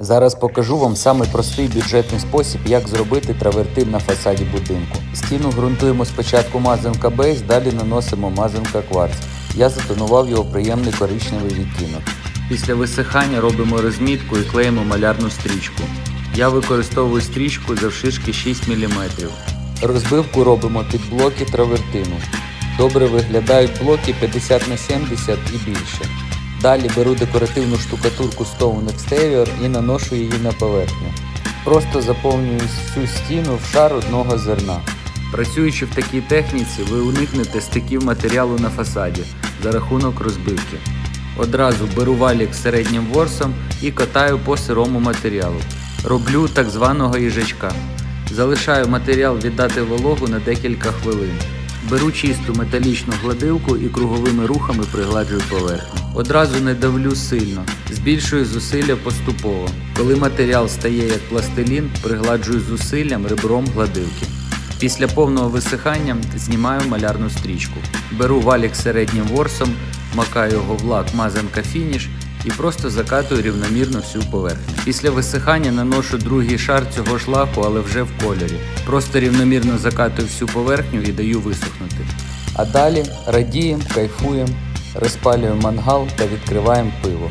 Зараз покажу вам самий простий бюджетний спосіб, як зробити травертин на фасаді будинку. Стіну ґрунтуємо спочатку мазанка бейс, далі наносимо мазанка кварц. Я затонував його приємний коричневий відтінок. Після висихання робимо розмітку і клеїмо малярну стрічку. Я використовую стрічку завширшки 6 мм. Розбивку робимо під блоки травертину. Добре виглядають блоки 50 на 70 і більше. Далі беру декоративну штукатурку Stone Exterior і наношу її на поверхню. Просто заповнюю всю стіну в шар одного зерна. Працюючи в такій техніці, ви уникнете стиків матеріалу на фасаді за рахунок розбивки. Одразу беру валік середнім ворсом і катаю по сирому матеріалу. Роблю так званого їжачка. Залишаю матеріал віддати вологу на декілька хвилин. Беру чисту металічну гладилку і круговими рухами пригладжую поверхню. Одразу не давлю сильно, збільшую зусилля поступово. Коли матеріал стає як пластилін, пригладжую зусиллям ребром гладилки. Після повного висихання знімаю малярну стрічку. Беру валік середнім ворсом, макаю його в лак мазанка фініш і просто закатую рівномірно всю поверхню. Після висихання наношу другий шар цього ж але вже в кольорі. Просто рівномірно закатую всю поверхню і даю висохнути. А далі радіємо, кайфуємо, розпалюємо мангал та відкриваємо пиво.